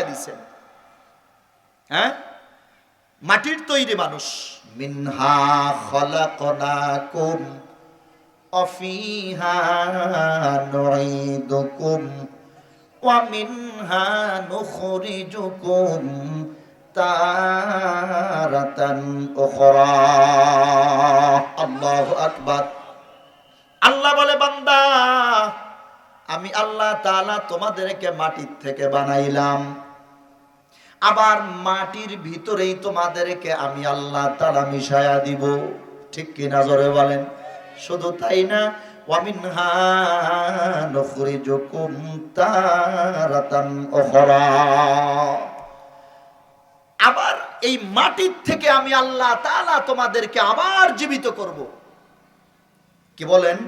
বানায় দিছেন। হ্যাঁ? মাটির তৈরি মানুষ। মিনহা খলাকনাকুম অফিহা নুঈদুকুম ওয়া মিনহা নুখরিজুকুম তারাতান উখরা। আল্লাহু আকবার। আল্লাহ বলে বান্দা আমি আল্লাহ তাআলা তোমাদেরকে মাটির থেকে বানাইলাম। আবার মাটির ভিতরেই তোমাদেরকে আমি আল্লাহ তালা মিশায়া দিব। ঠিক কি নজরে বলেন? শুধু তাই না আবার এই মাটির থেকে আমি আল্লাহ তাআলা তোমাদেরকে আবার জীবিত করব। কি বলেন?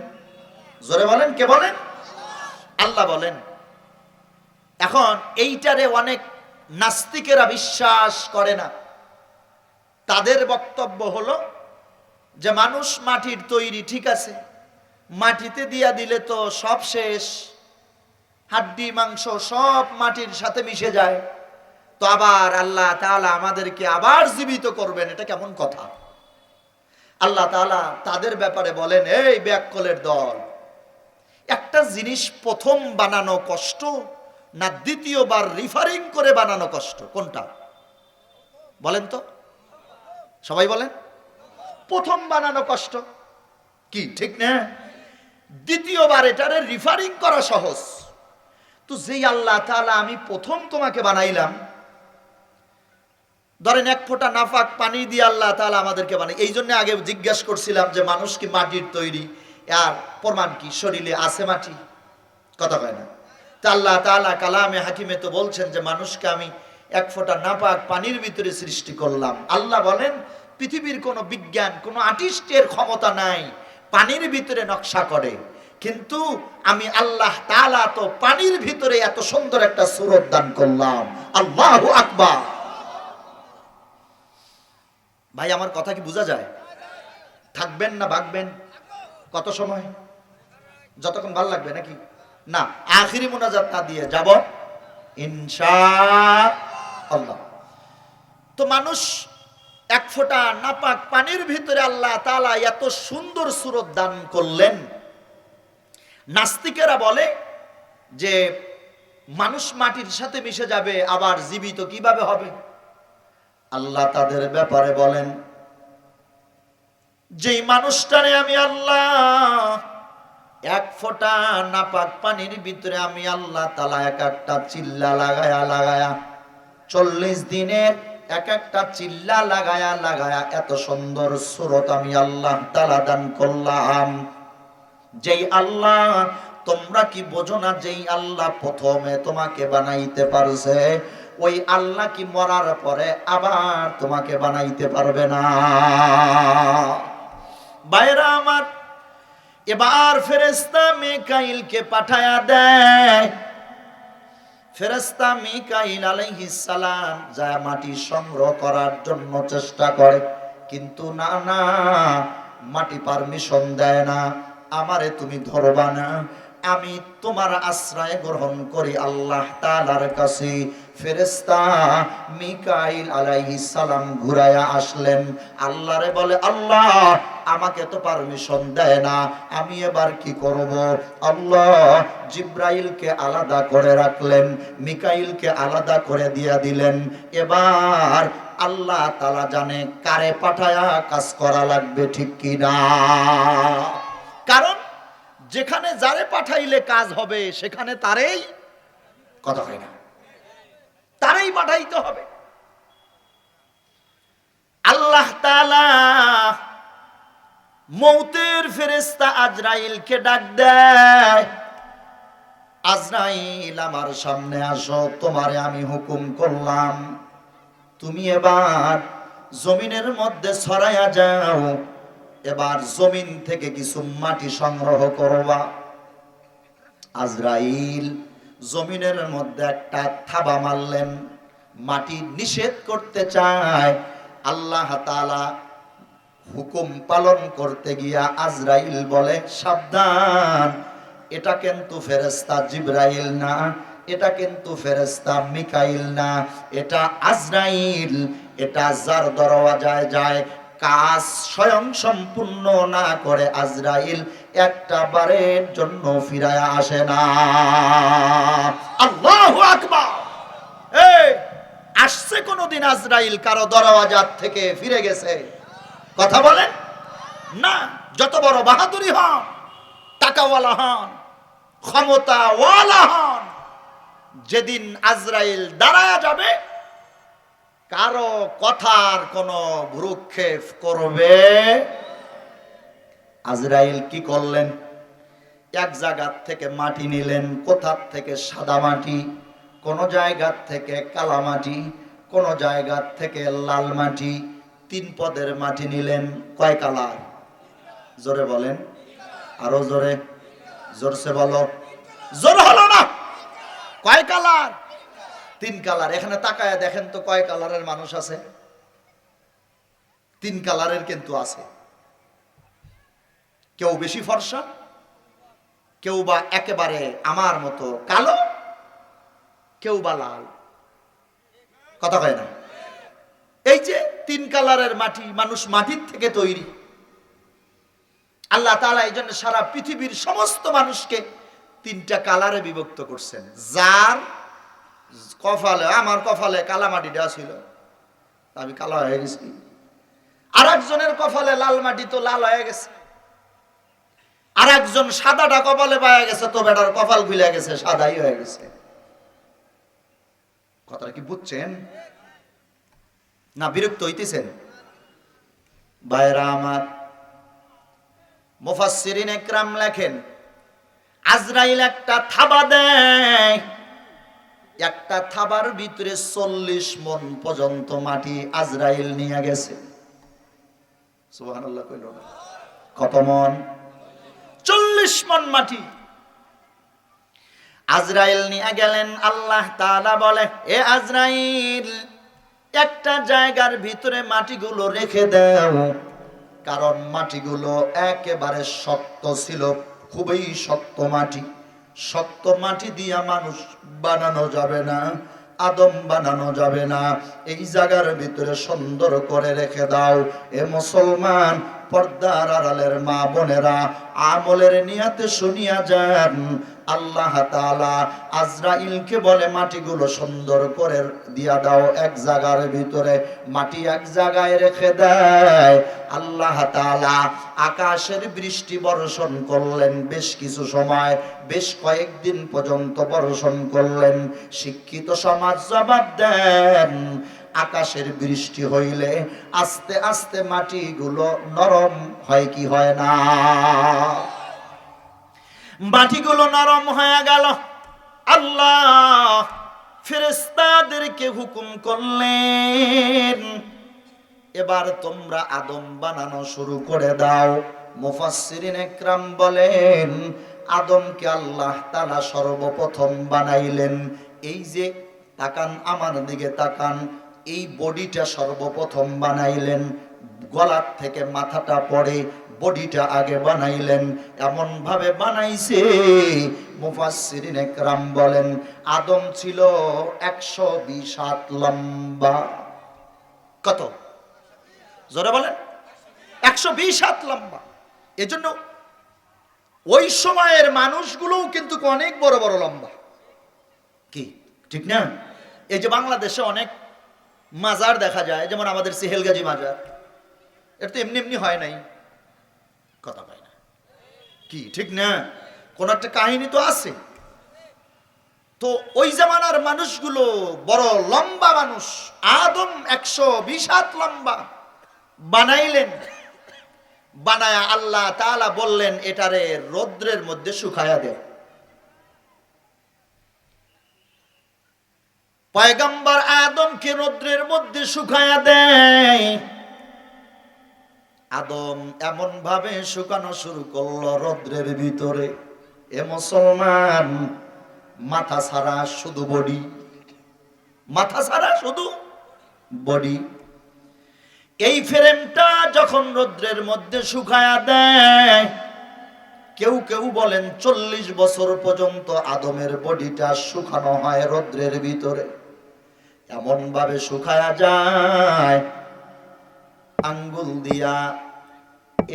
জোরে বলেন, কে বলেন? আল্লাহ বলেন। এখন এইটারে অনেক নাস্তিকেরা বিশ্বাস করে না। তাদের বক্তব্য হলো যে মানুষ মাটির তৈরি ঠিক আছে, মাটিতে দিয়া দিলে তো সব শেষ, হাড্ডি, মাংস সব মাটির সাথে মিশে যায়। তো আবার আল্লাহ তালা আমাদেরকে আবার জীবিত করবেন, এটা কেমন কথা? আল্লাহ তাআলা তাদের ব্যাপারে বলেন, এই ব্যাককলের দল, একটা জিনিস প্রথম বানানো কষ্ট না দ্বিতীয়বার রিফারিং করে বানানো কষ্ট, কোনটা? বলেন তো। সবাই বলেন। প্রথম বানানো কষ্ট কি, ঠিক না? দ্বিতীয়বার এটারে রিফারিং করা সহজ। তো যেই আল্লাহ তাআলা আমি প্রথম তোমাকে বানাইলাম, ধরেন এক ফোঁটা নাফাক পানি দিয়ে আল্লাহ তাআলা আমাদেরকে বানাই, এই জন্য আগে জিজ্ঞেস করছিলাম যে মানুষ কি মাটির তৈরি? আর প্রমাণ কি, শরীরে আছে মাটি? কথা কয় না। তা আল্লাহ তাআলা কালামে হাকিমে তো বলছেন যে, মানুষকে আমি এক ফোঁটা নাপাক পানির ভিতরে সৃষ্টি করলাম। আল্লাহ বলেন, পৃথিবীর কোনো বিজ্ঞান, কোনো আর্টিস্টের ক্ষমতা নাই, পানির ভিতরে নকশা করে। কিন্তু আমি আল্লাহ তালা তো পানির ভিতরে এত সুন্দর একটা সুরত দান করলাম। আল্লাহু আকবার। ভাই, আমার কথা কি বোঝা যায়? থাকবেন না, ভাগবেন? কত সময়? যতক্ষণ ভালো লাগবে, নাকি? না, আখিরি মোনাজাত না দিয়ে যাব। ইনশা আল্লাহ তো মানুষ এক ফোঁটা নাপাক পানির ভিতরে আল্লাহ তাআলা এত সুন্দর সুরত দান করলেন। নাস্তিকেরা বলে যে, মানুষ মাটির সাথে মিশে যাবে, আবার জীবিত কীভাবে হবে? আল্লাহ তাদের ব্যাপারে বলেন, যেই মানুষটারে আমি আল্লাহ এক ফোঁটা নাপাক পানির ভিতরে আমি আল্লাহ তালা এক একটা চিল্লা লাগায়া লাগায়া চল্লিশ দিনের এক একটা চিল্লা লাগায়া লাগায়া এত সুন্দর সুরত আমি আল্লাহ তালা দান করলাম। যেই আল্লাহ, তোমরা কি বোঝো না যেই আল্লাহ প্রথমে তোমাকে বানাইতে পারছে? ওই আল্লাহ কি মরার পরে আবার তোমাকে বানাইতে পারবে না? বাইরা আমার এবার ফেরেস্তা মিকাইলকে পাঠায়া দেয়। ফেরেস্তা মিকাইল সালাম যা মাটি সংগ্রহ করার জন্য চেষ্টা করে, কিন্তু না না, মাটি পারমিশন দেয় না। আমারে তুমি ধরবা না, আমি তোমার আশ্রয় গ্রহণ করি আল্লাহ তাআলার কাছে। ফেরেশতা মিকাইল আলাইহিস সালাম ঘুরায়া আসলেন। আল্লাহরে বলে, আল্লাহ, আমাকে তো পারমিশন দেয় না, আমি এবার কি করব? আল্লাহ জিব্রাইলকে আলাদা করে রাখলেন, মিকাইলকে আলাদা করে দিয়া দিলেন। এবার আল্লাহ তালা জানে কারে পাঠায়া কাজ করা লাগবে ঠিক কিনা। কারণ যেখানে যারে পাঠাইলে কাজ হবে, সেখানে তারেই কথা হয় না। তারেই পাঠাইতে হবে। আল্লাহ তাআলা মৌতের ফেরেস্তা আজরাইলকে ডাক দেয়, আজরাইল, আমার সামনে আসো, তোমারে আমি হুকুম করলাম। তুমি এবার জমিনের মধ্যে ছড়াইয়া যাও, এবার জমিন থেকে কিছু মাটি সংগ্রহ করবা। আজরাইল জমিনের মধ্যে একটা থাবা মারলেন। মাটি নিষেধ করতে চায়। আল্লাহ তাআলা হুকুম পালন করতে গিয়া আজরাইল বলে, সাবধান, এটা কিন্তু ফেরেস্তা জিব্রাইল না, এটা কিন্তু ফেরেস্তা মিকাইল না, এটা আজরাইল, এটা যার দরওয়াজায় যায় কাজ স্বয়ং সম্পূর্ণ না করে আজরাইল একটা বারের জন্য ফিরায় আসে না। আল্লাহু আকবার! এই, আসছে কোনোদিন আজরাইল কারও দরওয়াজার থেকে ফিরে গেছে। কথা বলেন? না, যত বড় বাহাদুরি হন, টাকাওয়ালা হন, ক্ষমতাওয়ালা হন, যেদিন আজরাইল দাঁড়ায় যাবে কারও কথার কোনো ভ্রুক্ষেপ করবে? আজরাইল কি করলেন? এক জায়গার থেকে মাটি নিলেন, কোথার থেকে? সাদা মাটি, কোন জায়গার থেকে? কালা মাটি, কোন জায়গার থেকে? লাল মাটি। তিন পদের মাটি নিলেন, কয় কালার? জোরে বলেন। আরও জোরে। জোরসে বলো। জোর হলো না। কয় কালার? তিন কালার। এখানে তাকায় দেখেন তো কয় কালারের মানুষ আছে? তিন কালারের কিন্তু আছে। কেউ বেশি ফর্সা, কেউ বা একেবারে আমার মতো কালো, কেউ বা লাল। কথা কয় না? এই যে তিন কালারের মাটি মানুষ মাটির থেকে তৈরি। আল্লাহ তালা এই জন্য সারা পৃথিবীর সমস্ত মানুষকে তিনটা কালারে বিভক্ত করছেন। যার কপালে, আমার কপালে কালা মাটি দেওয়া ছিল আমি কালো হয়ে গেছি। আর একজনের কপালে লাল মাটি তো লাল হয়ে গেছে। আর একজন সাদাটা কপালে পাওয়া গেছে, তো বেটার কপাল খুলে গেছে, সাদাই হয়ে গেছে। কথাটা কি বুঝছেন? না, বিরক্ত হইতেছেন? ভাইরা আমার, মুফাসসিরিন একরাম লেখেন, আজরাইল একটা থাবা দেয়। একটা থাবার ভিতরে চল্লিশ মন পর্যন্ত মাটি আজরাইল নিয়ে গেছে। কত মন? চল্লিশ মন মাটি। আজরাইল নিয়ে গেলেন আল্লাহ তাআলা বলে, এ আজরাইল, একটা জায়গার ভিতরে মাটিগুলো রেখে দাও। কারণ মাটিগুলো একেবারে শক্ত ছিল, খুবই শক্ত মাটি। শক্ত মাটি দিয়া মানুষ বানানো যাবে না, আদম বানানো যাবে না। এই জায়গার ভিতরে সুন্দর করে রেখে দাও। এ মুসলমান পর্দার আড়ালের মা বোনেরা আমলের নিয়াতে শুনিয়া যান। আল্লাহ তাআলা আজরাইলকে বলে, মাটিগুলো সুন্দর করে দিয়া দাও, এক জায়গার ভিতরে মাটি এক জায়গায় রেখে দেয়। আল্লাহ তাআলা আকাশের বৃষ্টি বর্ষণ করলেন, বেশ কিছু সময়, বেশ কয়েকদিন পর্যন্ত বর্ষণ করলেন। শিক্ষিত সমাজ জবাব দেন আকাশের বৃষ্টি হইলে আস্তে আস্তে মাটিগুলো নরম হয় কি হয় না? মাটিগুলো নরম হয়ে গেল। আল্লাহ ফেরেস্তাদেরকে হুকুম করলেন, এবার তোমরা আদম বানানো শুরু করে দাও। মুফাসসিরিন একরাম বলেন, আদমকে আল্লাহ তাআলা সর্বপ্রথম বানাইলেন। এই যে তাকান, আমার দিকে তাকান এই বডিটা সর্বপ্রথম বানাইলেন, গলার থেকে মাথাটা পড়ে বডিটা আগে বানাইলেন। এমন ভাবে বানাইছে, মুফাসসিরিন একরাম বলেন, আদম ছিল একশো বিশ হাত লম্বা। কত? জোরে বলেন। একশো বিশ হাত লম্বা। এজন্য ওই সময়ের মানুষগুলোও কিন্তু অনেক বড় বড় লম্বা। কি? ঠিক না? এই যে বাংলাদেশে অনেক মাজার দেখা যায়, যেমন আমাদের সিহেলগাজী মাজার। এটা তো এমনি এমনি হয় নাই। কথা পায় না। কি, ঠিক না? কোন একটা কাহিনী তো আছে। তো ওই জামানার মানুষগুলো বড় লম্বা মানুষ। আদম একশো বিশ হাত লম্বা। বানাইলেন। বানায়া আল্লাহ তালা বললেন, এটারে রৌদ্রের মধ্যে শুকায়া দেব পয়গম্বর আদমকে রৌদ্রের মধ্যে শুকায়া দেয়। আদম এমন ভাবে শুকানো শুরু করল রৌদ্রের ভিতরে। এ মুসলমান, মাথা ছাড়া শুধু বডি। মাথা ছাড়া শুধু বডি। এই ফ্রেমটা যখন রৌদ্রের মধ্যে শুকায়া দেয়, কেউ কেউ বলেন চল্লিশ বছর পর্যন্ত আদমের বডিটা শুকানো হয় রৌদ্রের ভিতরে। এমন ভাবে শুকায়া যায়। আঙ্গুল দিয়া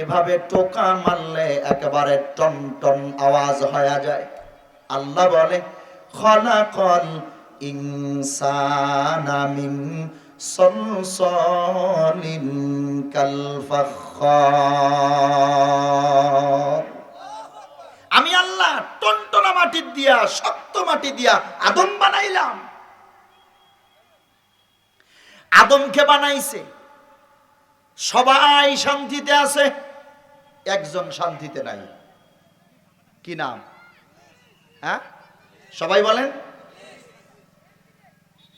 এভাবে টোকা মারলে একেবারে টন টন আওয়াজ হয়ে যায়। আল্লাহ বলে, খলাকল ইনসানা মিন সলসলিন কাল ফাখখার আমি আল্লাহ টনটনা মাটি দিয়া, শক্ত মাটি দিয়া আদম বানাইলাম। আদমকে বানাইছে। সবাই শান্তিতে আছে, একজন শান্তিতে নাই। কি নাম? হ্যাঁ? সবাই বলেন।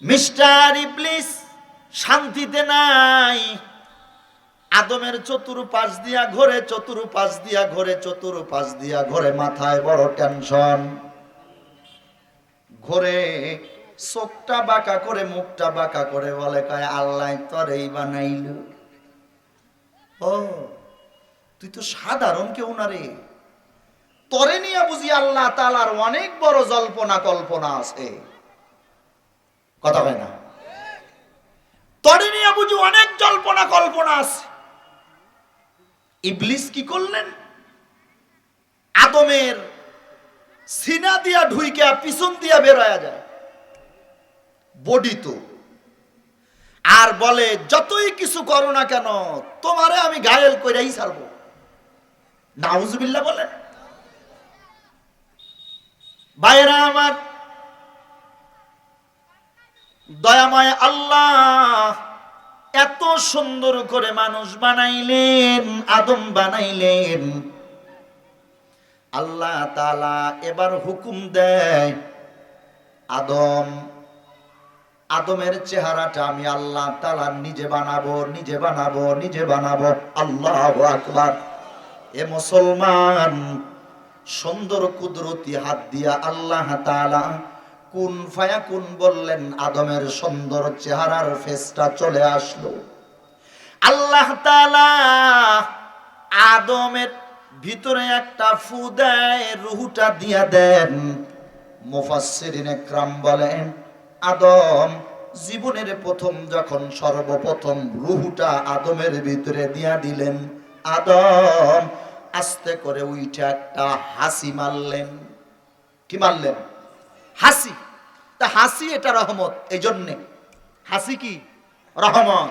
মিস্টার ইবলিস শান্তিতে নাই। আদমের চতুর্পাশ দিয়া ঘরে, চতুর্পাশ দিয়া ঘরে, চতুর্পাশ দিয়া ঘরে, মাথায় বড় টেনশন। ঘরে চোখটা বাঁকা করে, মুখটা বাঁকা করে বলে, কয়, আল্লাহ তরেই বানাইল। ও, তুই তো সাধারণ কেউ না রে। তরে নিয়ে বুঝি আল্লাহ তালার অনেক বড় জল্পনা কল্পনা আছে। কথা হয় না? তরে নিয়ে বুঝি অনেক জল্পনা কল্পনা আছে। ইবলিস কি করলেন? আদমের সিনা দিয়া ঢুইকা পিছন দিয়া বেরোয়া যায়। বডি তো। আর বলে, যতই কিছু করো না কেন, তোমারে আমি গায়েল কইরাই ছাড়বো। নাউজুবিল্লাহ বলে বাইরা আমার, দয়াময় আল্লাহ এত সুন্দর করে মানুষ বানাইলেন, আদম বানাইলেন। আল্লাহ তালা এবার হুকুম দেয়, আদম আদমের চেহারাটা আমি আল্লাহ তালা নিজে বানাবো নিজে বানাবো নিজে বানাবো। আল্লাহ আকবার। এ মুসলমান, সুন্দর কুদরতি হাত দিয়া আল্লাহ তালা কুন ফায়া কুন বললেন, আদমের সুন্দর চেহারার ফেসটা চলে আসলো। আল্লাহ তালা আদমের ভিতরে একটা ফু দেয়, রুহুটা দিয়া দেন। মুফাসসিরিন একরাম বলেন আদম, জীবনের প্রথম যখন সর্বপ্রথম রুহুটা আদমের ভিতরে দিয়া দিলেন, আদম আস্তে করে উইটা একটা হাসি মারলেন। কি মারলেন? হাসি। তা হাসি এটা রহমত এই জন্যে হাসি কি? রহমত।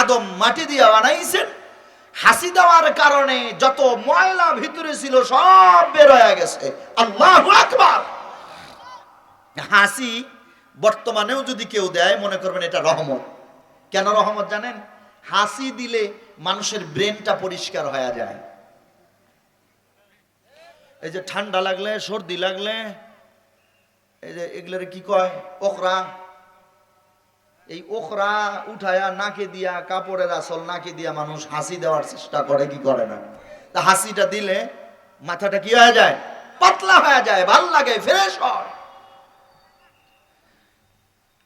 আদম মাটি দিয়া বানাইছেন। হাসি দেওয়ার কারণে যত ময়লা ভিতরে ছিল, সব বের হয়ে গেছে। আল্লাহ আকবার। হাসি বর্তমানেও যদি কেউ দেয়, মনে করবেন এটা রহমত। কেন রহমত জানেন? হাসি দিলে মানুষের ব্রেনটা পরিষ্কার হয়ে যায়। এই যে ঠান্ডা লাগলে, সর্দি লাগলে, এই যে এগুলোর কি কয়? ওখরা। এই ওখরা উঠায়া, নাকে দিয়া, কাপড়ের আসল নাকে দিয়া মানুষ হাসি দেওয়ার চেষ্টা করে, কি করে না? তা হাসিটা দিলে মাথাটা কি হয়ে যায়? পাতলা হয়ে যায়, ভালো লাগে, ফ্রেশ হয়।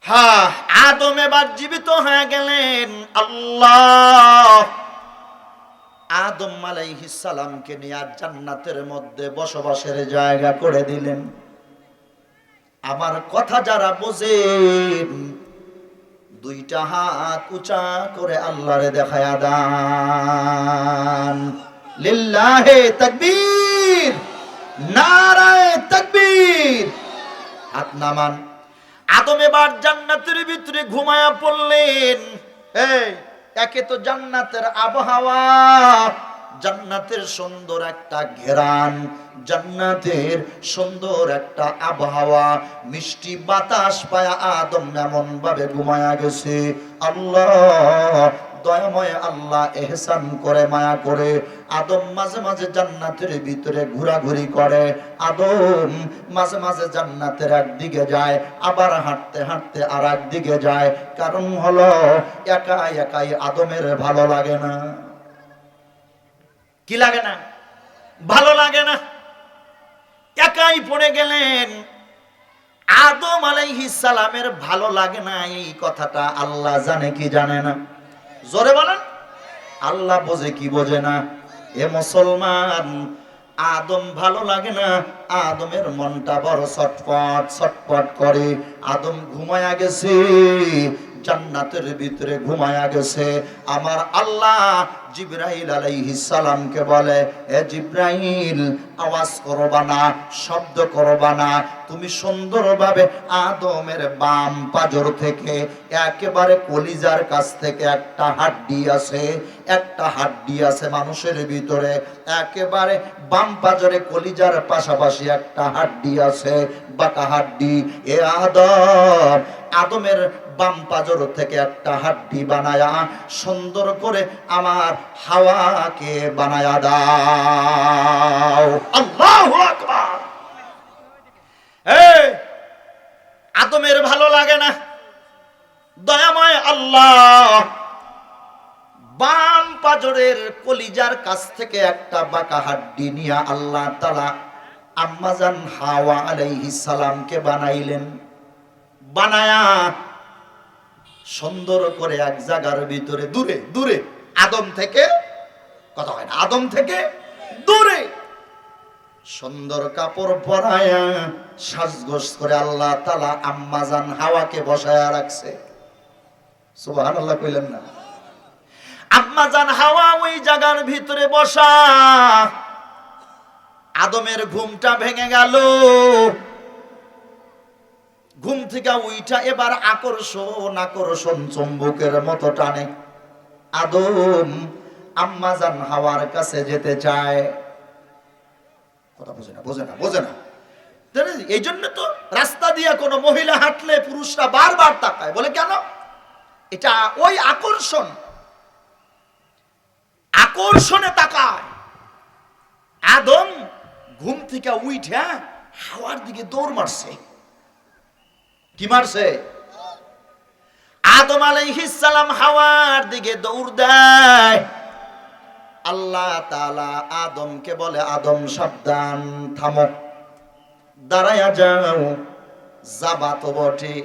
হ্যাঁ আদম এবার জীবিত হয়ে গেলেন। আল্লাহ। আদম আলাইহিস সালামকে নিয়ে আর জান্নাতের মধ্যে বসবাসের জায়গা করে দিলেন। আমার কথা যারা বোঝেন, দুইটা হাত উঁচা করে আল্লাহরে দেখায়া দান। লিল্লাহে তাকবীর, নারায়ে তাকবীর। হাত নামান। আদম এবার জান্নাতের ভিতরে ঘুমায়া পড়লেন। একে তো জান্নাতের আবহাওয়া, জান্নাতের সুন্দর একটা ঘেরান, জান্নাতের সুন্দর একটা আবহাওয়া, মিষ্টি বাতাস পায়া আদম এমন ভাবে ঘুমায়া গেছে। আল্লাহ দয়াময় আল্লাহ এহসান করে, মায়া করে, আদম মাঝে মাঝে জান্নাতের ভিতরে ঘোরাঘুরি করে। আদম মাঝে মাঝে জান্নাতের একদিকে যায়, আবার হাঁটতে হাঁটতে আর একদিকে যায়। কারণ হলো একা একাই আদমের ভালো লাগে না। কি লাগে না? ভালো লাগে না। একাই পড়ে গেলেন। আদম আলাইহিস সালামের ভালো লাগে না, এই কথাটা আল্লাহ জানে কি জানে না। জোরে বলেন। আল্লাহ বোঝে কি বোঝে না। এ মুসলমান, আদম ভালো লাগে না। আদমের মনটা বড় ছটফট ছটফট করে। আদম ঘুমায়া গেছে। জান্নাতের ভিতরে ঘুমায়া গেছে। আমার আল্লাহ জিব্রাইল আলাইহিস সালামকে বলে, এ জিব্রাইল, আওয়াজ করবা না, শব্দ করবা না। তুমি সুন্দরভাবে আদমের বাম পাজর থেকে একেবারে কলিজার কাছ থেকে একটা হাড্ডি আছে, একটা হাড্ডি আছে মানুষের ভিতরে। একেবারে বাম পাজরে কলিজার পাশাপাশি একটা হাড্ডি আছে, বাঁকা হাড্ডি। এ আদম আদমের বাম পাজর থেকে একটা হাড্ডি বানায়া সুন্দর করে আমার হাওয়াকে বানায়া দাও। আল্লাহু আদমের ভালো লাগে না। দয়াময় আল্লাহ। বাম পাজরের কলিজার কাছ থেকে একটা বাঁকা হাড্ডি নিয়ে আল্লাহ তালা আম্মাজান হাওয়া আলাইহিস সালামকে বানাইলেন। বানায়া সুন্দর করে এক জায়গার ভিতরে দূরে দূরে, আদম থেকে, কথা হয় না, আদম থেকে দূরে সুন্দর কাপড় পরায়া সাজগোজ করে আল্লাহ তালা আম্মাজান হাওয়াকে বসায়া রাখছে। সুবাহান আল্লাহ কইলেন না। আম্মাজান হাওয়া ওই জায়গার ভিতরে বসা। আদমের ঘুমটা ভেঙে গেল। থেকে উইটা এবার আকর্ষণ আকর্ষণ চুম্বকের মতো টানে। আদম আম্মাজান হাওয়ার কাছে যেতে চায়। কোনো? এটা ওই আকর্ষণ। আকর্ষণে তাকায়। আদম ঘুম থেকে উইঠা হাওয়ার দিকে দৌড় মারছে। কি মারছে? আদম সালাম হাওয়ার দিকে দৌড় দেয়। আল্লাহ তাআলা আদমকে বলে, আদম, সাবধান, থামো। দাঁড়ায়া যাও। যাবা তো বটে,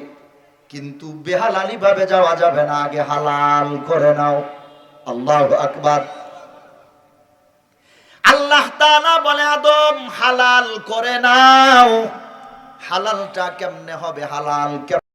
কিন্তু বেহালালি ভাবে যাওয়া যাবে না। আগে হালাল করে নাও। আল্লাহ আকবার। আল্লাহ তাআলা বলে, আদম, হালাল করে নাও। হালালটা কেমনে হবে? হালাল কেমনে